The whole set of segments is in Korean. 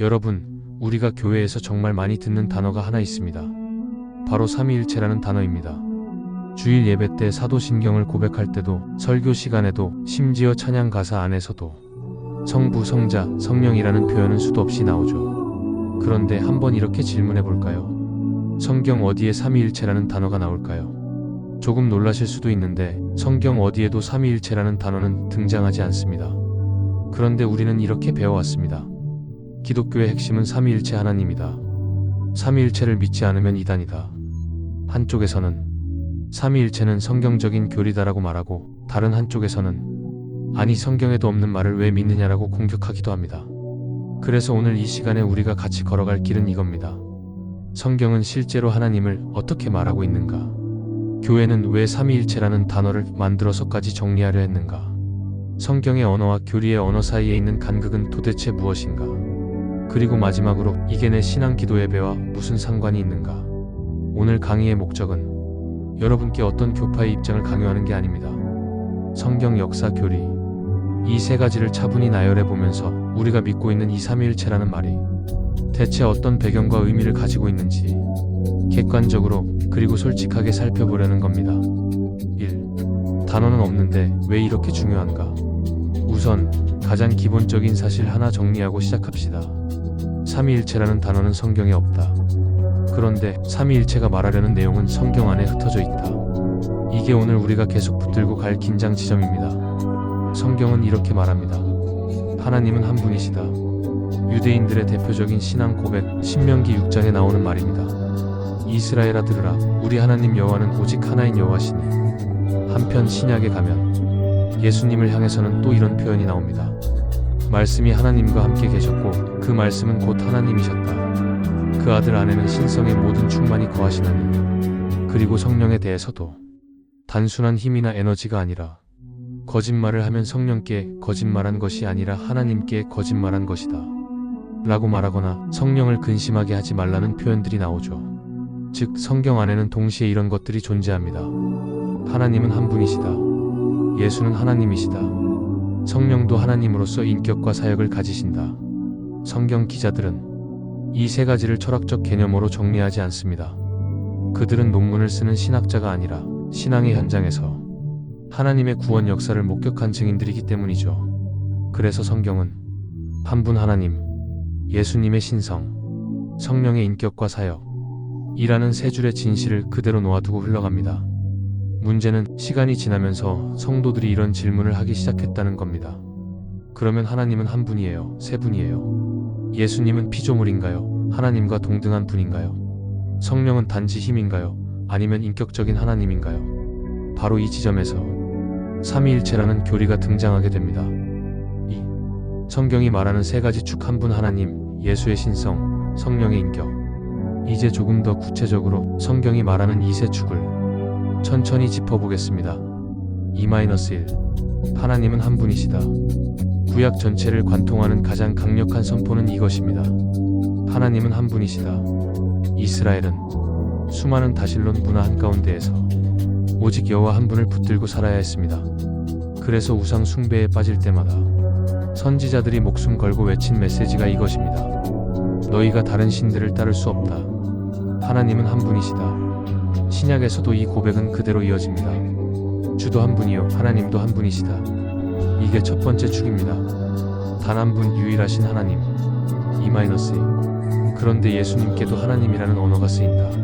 여러분, 우리가 교회에서 정말 많이 듣는 단어가 하나 있습니다. 바로 삼위일체라는 단어입니다. 주일 예배 때 사도신경을 고백할 때도 설교 시간에도 심지어 찬양 가사 안에서도 성부, 성자, 성령이라는 표현은 수도 없이 나오죠. 그런데 한번 이렇게 질문해 볼까요? 성경 어디에 삼위일체라는 단어가 나올까요? 조금 놀라실 수도 있는데 성경 어디에도 삼위일체라는 단어는 등장하지 않습니다. 그런데 우리는 이렇게 배워왔습니다. 기독교의 핵심은 삼위일체 하나님이다. 삼위일체를 믿지 않으면 이단이다. 한쪽에서는 삼위일체는 성경적인 교리다라고 말하고 다른 한쪽에서는 아니 성경에도 없는 말을 왜 믿느냐라고 공격하기도 합니다. 그래서 오늘 이 시간에 우리가 같이 걸어갈 길은 이겁니다. 성경은 실제로 하나님을 어떻게 말하고 있는가? 교회는 왜 삼위일체라는 단어를 만들어서까지 정리하려 했는가? 성경의 언어와 교리의 언어 사이에 있는 간극은 도대체 무엇인가? 그리고 마지막으로 이게 내 신앙 기도 예배와 무슨 상관이 있는가? 오늘 강의의 목적은 여러분께 어떤 교파의 입장을 강요하는 게 아닙니다. 성경 역사 교리 이 세 가지를 차분히 나열해 보면서 우리가 믿고 있는 이 삼위일체라는 말이 대체 어떤 배경과 의미를 가지고 있는지 객관적으로 그리고 솔직하게 살펴보려는 겁니다. 1. 단어는 없는데 왜 이렇게 중요한가? 우선 가장 기본적인 사실 하나 정리하고 시작합시다. 삼위일체라는 단어는 성경에 없다. 그런데 삼위일체가 말하려는 내용은 성경 안에 흩어져 있다. 이게 오늘 우리가 계속 붙들고 갈 긴장 지점입니다. 성경은 이렇게 말합니다. 하나님은 한 분이시다. 유대인들의 대표적인 신앙 고백 신명기 6장에 나오는 말입니다. 이스라엘아 들으라 우리 하나님 여호와는 오직 하나인 여호와시니 한편 신약에 가면 예수님을 향해서는 또 이런 표현이 나옵니다. 말씀이 하나님과 함께 계셨고 그 말씀은 곧 하나님이셨다. 그 아들 안에는 신성의 모든 충만이 거하시나니 그리고 성령에 대해서도 단순한 힘이나 에너지가 아니라 거짓말을 하면 성령께 거짓말한 것이 아니라 하나님께 거짓말한 것이다. 라고 말하거나 성령을 근심하게 하지 말라는 표현들이 나오죠. 즉, 성경 안에는 동시에 이런 것들이 존재합니다. 하나님은 한 분이시다. 예수는 하나님이시다. 성령도 하나님으로서 인격과 사역을 가지신다. 성경 기자들은 이 세 가지를 철학적 개념으로 정리하지 않습니다. 그들은 논문을 쓰는 신학자가 아니라 신앙의 현장에서 하나님의 구원 역사를 목격한 증인들이기 때문이죠. 그래서 성경은 한 분 하나님, 예수님의 신성, 성령의 인격과 사역, 이라는 세 줄의 진실을 그대로 놓아두고 흘러갑니다. 문제는 시간이 지나면서 성도들이 이런 질문을 하기 시작했다는 겁니다. 그러면 하나님은 한 분이에요? 세 분이에요? 예수님은 피조물인가요? 하나님과 동등한 분인가요? 성령은 단지 힘인가요? 아니면 인격적인 하나님인가요? 바로 이 지점에서 삼위일체라는 교리가 등장하게 됩니다. 이 성경이 말하는 세 가지 축 한 분 하나님, 예수의 신성, 성령의 인격. 이제 조금 더 구체적으로 성경이 말하는 이 세 축을 천천히 짚어보겠습니다. 2-1 하나님은 한 분이시다. 구약 전체를 관통하는 가장 강력한 선포는 이것입니다. 하나님은 한 분이시다. 이스라엘은 수많은 다실론 문화 한가운데에서 오직 여호와 한 분을 붙들고 살아야 했습니다. 그래서 우상 숭배에 빠질 때마다 선지자들이 목숨 걸고 외친 메시지가 이것입니다. 너희가 다른 신들을 따를 수 없다. 하나님은 한 분이시다. 신약에서도 이 고백은 그대로 이어집니다. 주도 한 분이요, 하나님도 한 분이시다. 이게 첫 번째 축입니다. 단 한 분 유일하신 하나님. 2-2. 그런데 예수님께도 하나님이라는 언어가 쓰인다.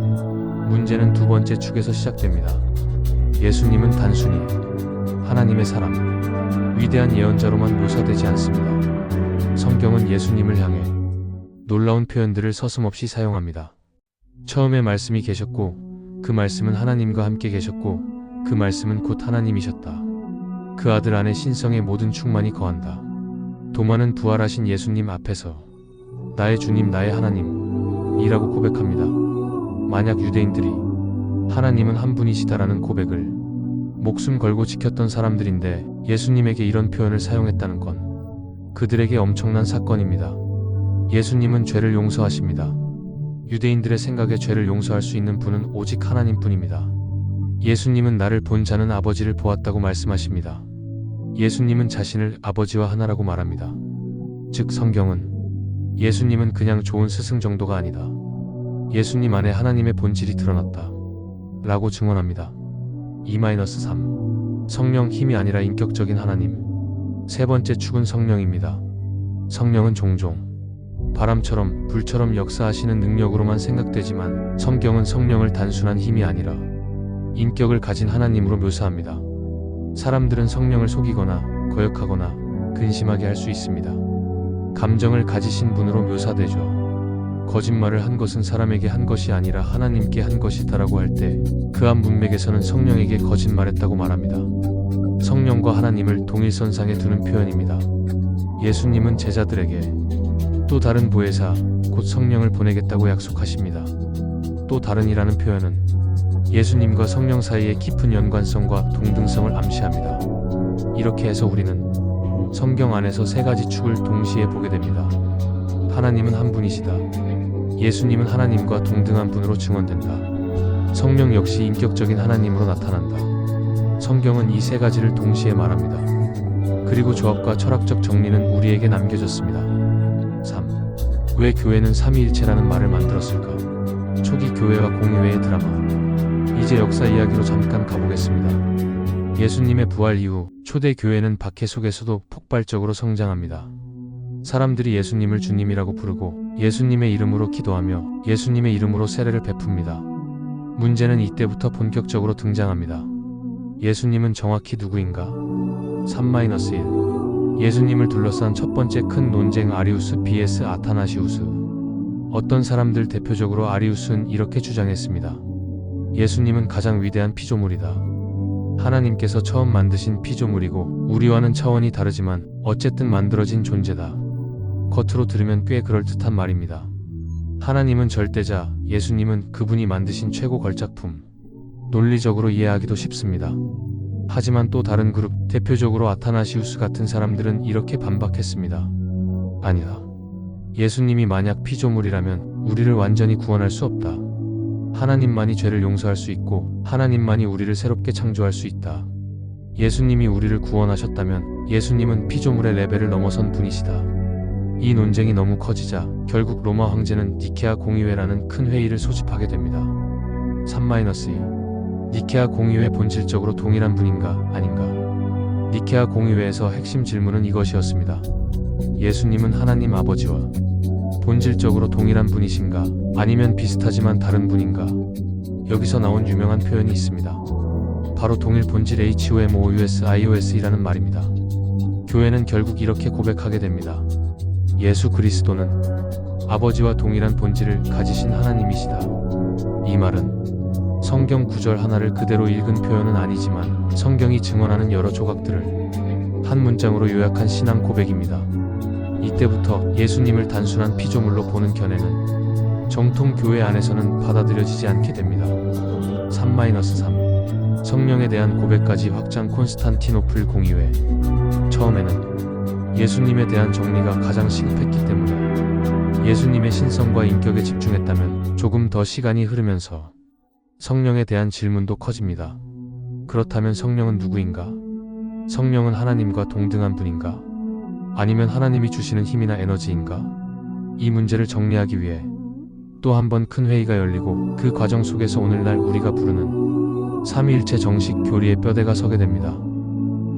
문제는 두 번째 축에서 시작됩니다. 예수님은 단순히 하나님의 사람, 위대한 예언자로만 묘사되지 않습니다. 성경은 예수님을 향해 놀라운 표현들을 서슴없이 사용합니다. 처음에 말씀이 계셨고, 그 말씀은 하나님과 함께 계셨고, 그 말씀은 곧 하나님이셨다. 그 아들 안에 신성의 모든 충만이 거한다. 도마는 부활하신 예수님 앞에서 나의 주님, 나의 하나님 이라고 고백합니다. 만약 유대인들이 하나님은 한 분이시다라는 고백을 목숨 걸고 지켰던 사람들인데 예수님에게 이런 표현을 사용했다는 건 그들에게 엄청난 사건입니다. 예수님은 죄를 용서하십니다. 유대인들의 생각에 죄를 용서할 수 있는 분은 오직 하나님 뿐입니다. 예수님은 나를 본 자는 아버지를 보았다고 말씀하십니다. 예수님은 자신을 아버지와 하나라고 말합니다. 즉 성경은 예수님은 그냥 좋은 스승 정도가 아니다. 예수님 안에 하나님의 본질이 드러났다. 라고 증언합니다. 2-3 성령 힘이 아니라 인격적인 하나님. 세 번째 축은 성령입니다. 성령은 종종 바람처럼 불처럼 역사하시는 능력으로만 생각되지만 성경은 성령을 단순한 힘이 아니라 인격을 가진 하나님으로 묘사합니다. 사람들은 성령을 속이거나 거역하거나 근심하게 할 수 있습니다. 감정을 가지신 분으로 묘사되죠. 거짓말을 한 것은 사람에게 한 것이 아니라 하나님께 한 것이다라고 할 때 그 한 문맥에서는 성령에게 거짓말했다고 말합니다. 성령과 하나님을 동일선상에 두는 표현입니다. 예수님은 제자들에게 또 다른 보혜사 곧 성령을 보내겠다고 약속하십니다. 또 다른이라는 표현은 예수님과 성령 사이의 깊은 연관성과 동등성을 암시합니다. 이렇게 해서 우리는 성경 안에서 세 가지 축을 동시에 보게 됩니다. 하나님은 한 분이시다. 예수님은 하나님과 동등한 분으로 증언된다. 성령 역시 인격적인 하나님으로 나타난다. 성경은 이 세 가지를 동시에 말합니다. 그리고 조합과 철학적 정리는 우리에게 남겨졌습니다. 3. 왜 교회는 삼위일체라는 말을 만들었을까? 초기 교회와 공의회의 드라마. 이제 역사 이야기로 잠깐 가보겠습니다. 예수님의 부활 이후 초대 교회는 박해 속에서도 폭발적으로 성장합니다. 사람들이 예수님을 주님이라고 부르고 예수님의 이름으로 기도하며 예수님의 이름으로 세례를 베풉니다. 문제는 이때부터 본격적으로 등장합니다. 예수님은 정확히 누구인가? 3-1 예수님을 둘러싼 첫 번째 큰 논쟁 아리우스 vs 아타나시우스 어떤 사람들 대표적으로 아리우스는 이렇게 주장했습니다. 예수님은 가장 위대한 피조물이다. 하나님께서 처음 만드신 피조물이고 우리와는 차원이 다르지만 어쨌든 만들어진 존재다. 겉으로 들으면 꽤 그럴듯한 말입니다. 하나님은 절대자, 예수님은 그분이 만드신 최고 걸작품. 논리적으로 이해하기도 쉽습니다. 하지만 또 다른 그룹, 대표적으로 아타나시우스 같은 사람들은 이렇게 반박했습니다. 아니다. 예수님이 만약 피조물이라면 우리를 완전히 구원할 수 없다. 하나님만이 죄를 용서할 수 있고 하나님만이 우리를 새롭게 창조할 수 있다. 예수님이 우리를 구원하셨다면 예수님은 피조물의 레벨을 넘어선 분이시다. 이 논쟁이 너무 커지자 결국 로마 황제는 니케아 공의회라는 큰 회의를 소집하게 됩니다. 3-2 니케아 공의회 본질적으로 동일한 분인가 아닌가? 니케아 공의회에서 핵심 질문은 이것이었습니다. 예수님은 하나님 아버지와 본질적으로 동일한 분이신가? 아니면 비슷하지만 다른 분인가? 여기서 나온 유명한 표현이 있습니다. 바로 동일 본질 HOMOUS IOS이라는 말입니다. 교회는 결국 이렇게 고백하게 됩니다. 예수 그리스도는 아버지와 동일한 본질을 가지신 하나님이시다. 이 말은 성경 구절 하나를 그대로 읽은 표현은 아니지만 성경이 증언하는 여러 조각들을 한 문장으로 요약한 신앙 고백입니다. 이때부터 예수님을 단순한 피조물로 보는 견해는 정통 교회 안에서는 받아들여지지 않게 됩니다. 3-3 성령에 대한 고백까지 확장 콘스탄티노플 공의회 처음에는 예수님에 대한 정리가 가장 시급했기 때문에 예수님의 신성과 인격에 집중했다면 조금 더 시간이 흐르면서 성령에 대한 질문도 커집니다. 그렇다면 성령은 누구인가? 성령은 하나님과 동등한 분인가? 아니면 하나님이 주시는 힘이나 에너지인가? 이 문제를 정리하기 위해 또 한 번 큰 회의가 열리고 그 과정 속에서 오늘날 우리가 부르는 삼위일체 정식 교리의 뼈대가 서게 됩니다.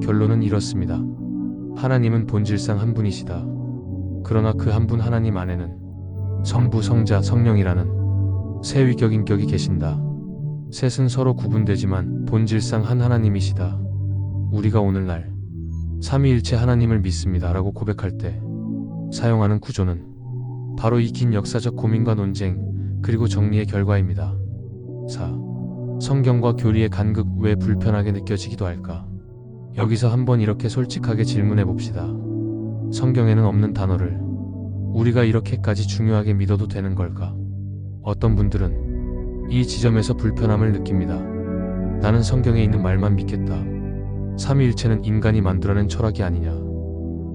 결론은 이렇습니다. 하나님은 본질상 한 분이시다. 그러나 그 한 분 하나님 안에는 성부, 성자, 성령이라는 세 위격 인격이 계신다. 셋은 서로 구분되지만 본질상 한 하나님이시다. 우리가 오늘날 삼위일체 하나님을 믿습니다. 라고 고백할 때 사용하는 구조는 바로 이 긴 역사적 고민과 논쟁 그리고 정리의 결과입니다. 4. 성경과 교리의 간극 왜 불편하게 느껴지기도 할까? 여기서 한번 이렇게 솔직하게 질문해 봅시다. 성경에는 없는 단어를 우리가 이렇게까지 중요하게 믿어도 되는 걸까? 어떤 분들은 이 지점에서 불편함을 느낍니다. 나는 성경에 있는 말만 믿겠다. 삼위일체는 인간이 만들어낸 철학이 아니냐.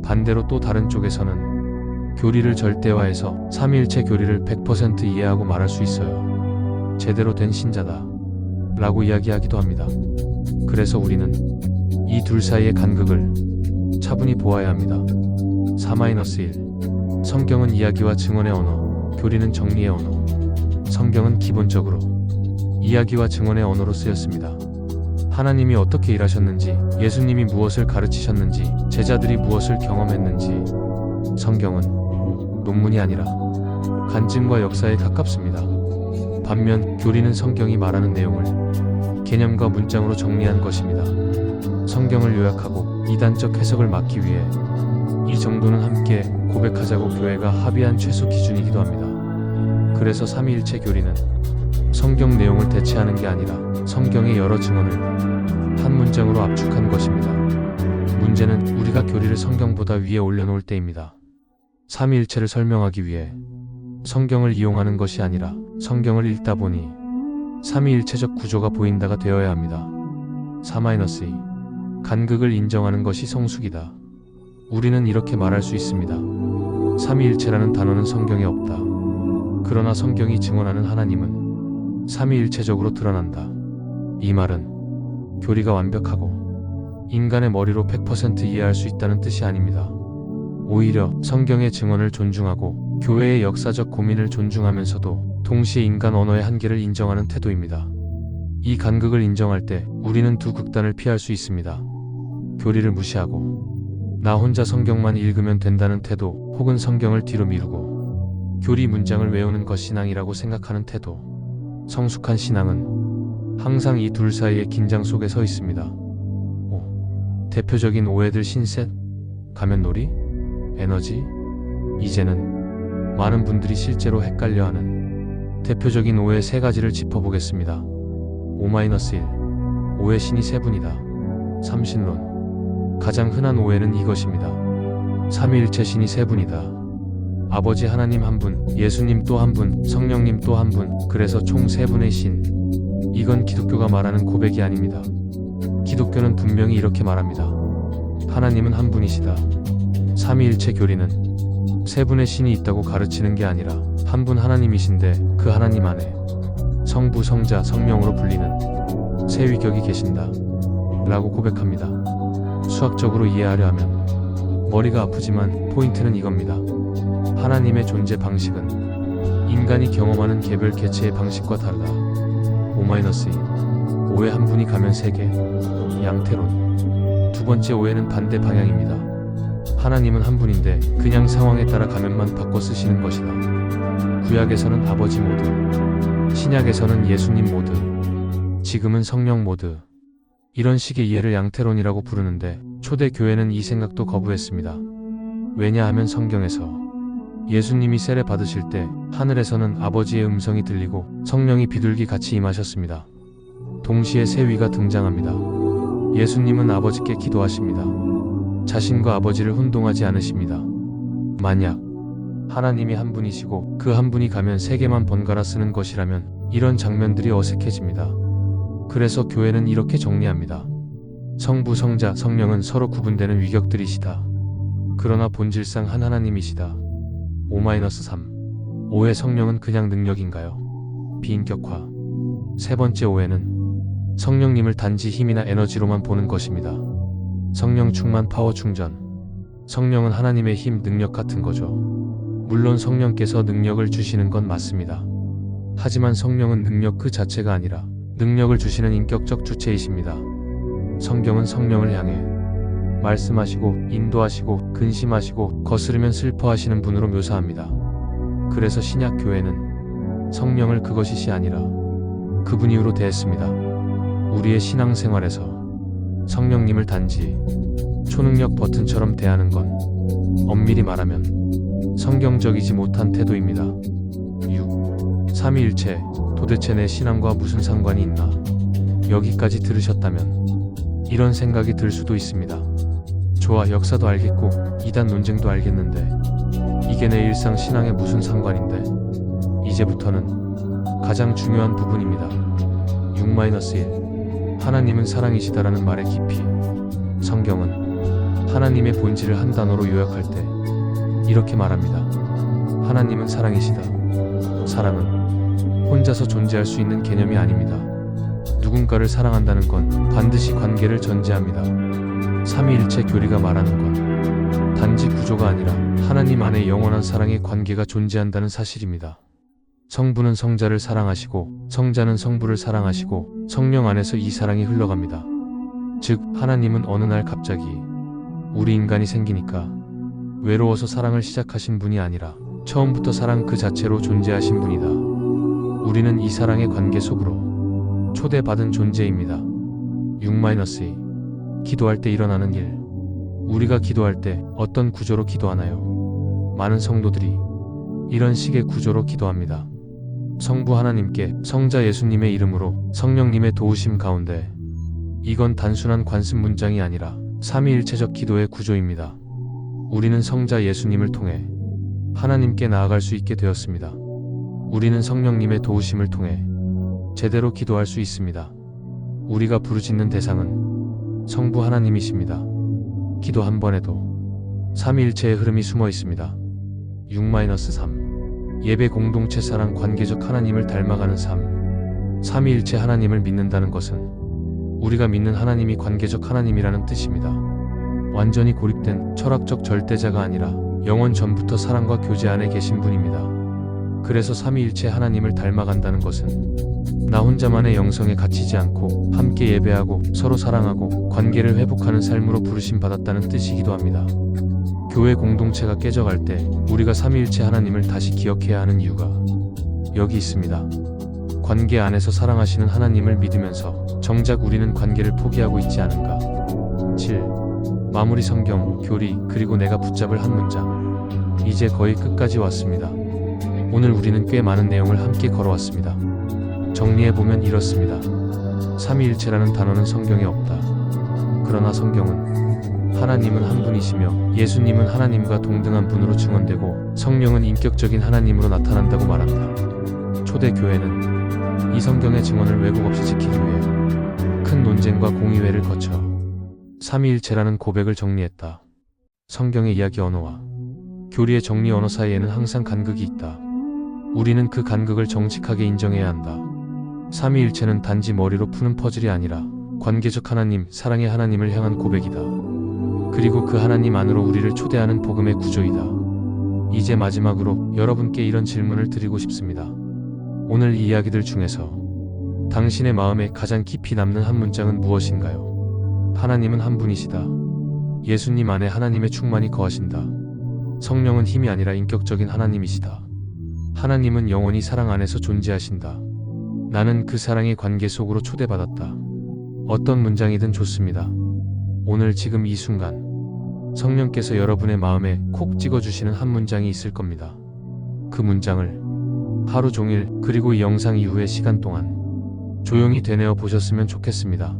반대로 또 다른 쪽에서는 교리를 절대화해서 삼위일체 교리를 100% 이해하고 말할 수 있어요. 제대로 된 신자다. 라고 이야기하기도 합니다. 그래서 우리는 이 둘 사이의 간극을 차분히 보아야 합니다. 4-1 성경은 이야기와 증언의 언어, 교리는 정리의 언어. 성경은 기본적으로 이야기와 증언의 언어로 쓰였습니다. 하나님이 어떻게 일하셨는지, 예수님이 무엇을 가르치셨는지, 제자들이 무엇을 경험했는지, 성경은 논문이 아니라 간증과 역사에 가깝습니다. 반면 교리는 성경이 말하는 내용을 개념과 문장으로 정리한 것입니다. 성경을 요약하고 이단적 해석을 막기 위해 이 정도는 함께 고백하자고 교회가 합의한 최소 기준이기도 합니다. 그래서 삼위일체 교리는 성경 내용을 대체하는 게 아니라 성경의 여러 증언을 한 문장으로 압축한 것입니다. 문제는 우리가 교리를 성경보다 위에 올려놓을 때입니다. 삼위일체를 설명하기 위해 성경을 이용하는 것이 아니라 성경을 읽다 보니 삼위일체적 구조가 보인다가 되어야 합니다. 4-2 간극을 인정하는 것이 성숙이다. 우리는 이렇게 말할 수 있습니다. 삼위일체라는 단어는 성경에 없다. 그러나 성경이 증언하는 하나님은 삼위일체적으로 드러난다. 이 말은 교리가 완벽하고 인간의 머리로 100% 이해할 수 있다는 뜻이 아닙니다. 오히려 성경의 증언을 존중하고 교회의 역사적 고민을 존중하면서도 동시에 인간 언어의 한계를 인정하는 태도입니다. 이 간극을 인정할 때 우리는 두 극단을 피할 수 있습니다. 교리를 무시하고 나 혼자 성경만 읽으면 된다는 태도 혹은 성경을 뒤로 미루고 교리 문장을 외우는 것 신앙이라고 생각하는 태도. 성숙한 신앙은 항상 이 둘 사이의 긴장 속에 서 있습니다. 5. 대표적인 오해들 신셋, 가면놀이, 에너지. 이제는 많은 분들이 실제로 헷갈려하는 대표적인 오해 세 가지를 짚어보겠습니다. 5-1 오해 신이 세 분이다. 삼신론 가장 흔한 오해는 이것입니다. 삼위일체 신이 세 분이다. 아버지 하나님 한 분, 예수님 또 한 분, 성령님 또 한 분, 그래서 총 세 분의 신. 이건 기독교가 말하는 고백이 아닙니다. 기독교는 분명히 이렇게 말합니다. 하나님은 한 분이시다. 삼위일체 교리는 세 분의 신이 있다고 가르치는 게 아니라 한 분 하나님이신데 그 하나님 안에 성부, 성자, 성령으로 불리는 세 위격이 계신다. 라고 고백합니다. 수학적으로 이해하려 하면 머리가 아프지만 포인트는 이겁니다. 하나님의 존재 방식은 인간이 경험하는 개별 개체의 방식과 다르다. 5-2 오해 한 분이 가면 세 개. 양태론 두 번째 오해는 반대 방향입니다. 하나님은 한 분인데 그냥 상황에 따라 가면만 바꿔 쓰시는 것이다. 구약에서는 아버지 모드, 신약에서는 예수님 모드, 지금은 성령 모드. 이런 식의 이해를 양태론이라고 부르는데 초대 교회는 이 생각도 거부했습니다. 왜냐하면 성경에서 예수님이 세례 받으실 때 하늘에서는 아버지의 음성이 들리고 성령이 비둘기 같이 임하셨습니다. 동시에 세 위가 등장합니다. 예수님은 아버지께 기도하십니다. 자신과 아버지를 혼동하지 않으십니다. 만약 하나님이 한 분이시고 그 한 분이 가면 세 개만 번갈아 쓰는 것이라면 이런 장면들이 어색해집니다. 그래서 교회는 이렇게 정리합니다. 성부, 성자, 성령은 서로 구분되는 위격들이시다. 그러나 본질상 한 하나님이시다. 5-3 오해 성령은 그냥 능력인가요? 비인격화 세 번째 오해는 성령님을 단지 힘이나 에너지로만 보는 것입니다. 성령 충만 파워 충전 성령은 하나님의 힘, 능력 같은 거죠. 물론 성령께서 능력을 주시는 건 맞습니다. 하지만 성령은 능력 그 자체가 아니라 능력을 주시는 인격적 주체이십니다. 성경은 성령을 향해 말씀하시고 인도하시고 근심하시고 거스르면 슬퍼하시는 분으로 묘사합니다. 그래서 신약 교회는 성령을 그것이시 아니라 그분 이후로 대했습니다. 우리의 신앙생활에서 성령님을 단지 초능력 버튼처럼 대하는 건 엄밀히 말하면 성경적이지 못한 태도입니다. 6. 삼위일체 도대체 내 신앙과 무슨 상관이 있나? 여기까지 들으셨다면 이런 생각이 들 수도 있습니다. 좋아 역사도 알겠고 이단 논쟁도 알겠는데 이게 내 일상 신앙에 무슨 상관인데? 이제부터는 가장 중요한 부분입니다. 6-1 하나님은 사랑이시다라는 말의 깊이 성경은 하나님의 본질을 한 단어로 요약할 때 이렇게 말합니다. 하나님은 사랑이시다. 사랑은 혼자서 존재할 수 있는 개념이 아닙니다. 누군가를 사랑한다는 건 반드시 관계를 전제합니다. 삼위일체 교리가 말하는 건 단지 구조가 아니라 하나님 안에 영원한 사랑의 관계가 존재한다는 사실입니다. 성부는 성자를 사랑하시고 성자는 성부를 사랑하시고 성령 안에서 이 사랑이 흘러갑니다. 즉 하나님은 어느 날 갑자기 우리 인간이 생기니까 외로워서 사랑을 시작하신 분이 아니라 처음부터 사랑 그 자체로 존재하신 분이다. 우리는 이 사랑의 관계 속으로 초대받은 존재입니다. 6-2 기도할 때 일어나는 일 우리가 기도할 때 어떤 구조로 기도하나요? 많은 성도들이 이런 식의 구조로 기도합니다. 성부 하나님께 성자 예수님의 이름으로 성령님의 도우심 가운데 이건 단순한 관습 문장이 아니라 삼위일체적 기도의 구조입니다. 우리는 성자 예수님을 통해 하나님께 나아갈 수 있게 되었습니다. 우리는 성령님의 도우심을 통해 제대로 기도할 수 있습니다. 우리가 부르짖는 대상은 성부 하나님이십니다. 기도 한 번에도 삼위일체의 흐름이 숨어 있습니다. 6-3 예배 공동체 사랑 관계적 하나님을 닮아가는 삶 삼위일체 하나님을 믿는다는 것은 우리가 믿는 하나님이 관계적 하나님이라는 뜻입니다. 완전히 고립된 철학적 절대자가 아니라 영원 전부터 사랑과 교제 안에 계신 분입니다. 그래서 삼위일체 하나님을 닮아간다는 것은 나 혼자만의 영성에 갇히지 않고 함께 예배하고 서로 사랑하고 관계를 회복하는 삶으로 부르심 받았다는 뜻이기도 합니다. 교회 공동체가 깨져갈 때 우리가 삼위일체 하나님을 다시 기억해야 하는 이유가 여기 있습니다. 관계 안에서 사랑하시는 하나님을 믿으면서 정작 우리는 관계를 포기하고 있지 않은가. 7. 마무리 성경, 교리, 그리고 내가 붙잡을 한 문장. 이제 거의 끝까지 왔습니다. 오늘 우리는 꽤 많은 내용을 함께 걸어왔습니다. 정리해보면 이렇습니다. 삼위일체라는 단어는 성경에 없다. 그러나 성경은 하나님은 한 분이시며 예수님은 하나님과 동등한 분으로 증언되고 성령은 인격적인 하나님으로 나타난다고 말한다. 초대 교회는 이 성경의 증언을 왜곡 없이 지키기 위해 큰 논쟁과 공의회를 거쳐 삼위일체라는 고백을 정리했다. 성경의 이야기 언어와 교리의 정리 언어 사이에는 항상 간극이 있다. 우리는 그 간극을 정직하게 인정해야 한다. 삼위일체는 단지 머리로 푸는 퍼즐이 아니라 관계적 하나님, 사랑의 하나님을 향한 고백이다. 그리고 그 하나님 안으로 우리를 초대하는 복음의 구조이다. 이제 마지막으로 여러분께 이런 질문을 드리고 싶습니다. 오늘 이 이야기들 중에서 당신의 마음에 가장 깊이 남는 한 문장은 무엇인가요? 하나님은 한 분이시다. 예수님 안에 하나님의 충만이 거하신다. 성령은 힘이 아니라 인격적인 하나님이시다. 하나님은 영원히 사랑 안에서 존재하신다. 나는 그 사랑의 관계 속으로 초대받았다. 어떤 문장이든 좋습니다. 오늘 지금 이 순간 성령께서 여러분의 마음에 콕 찍어주시는 한 문장이 있을 겁니다. 그 문장을 하루 종일 그리고 이 영상 이후의 시간 동안 조용히 되뇌어 보셨으면 좋겠습니다.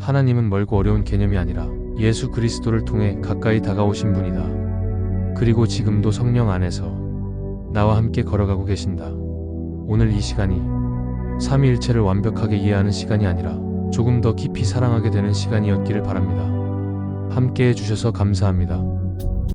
하나님은 멀고 어려운 개념이 아니라 예수 그리스도를 통해 가까이 다가오신 분이다. 그리고 지금도 성령 안에서 나와 함께 걸어가고 계신다. 오늘 이 시간이 삼위일체를 완벽하게 이해하는 시간이 아니라 조금 더 깊이 사랑하게 되는 시간이었기를 바랍니다. 함께 해주셔서 감사합니다.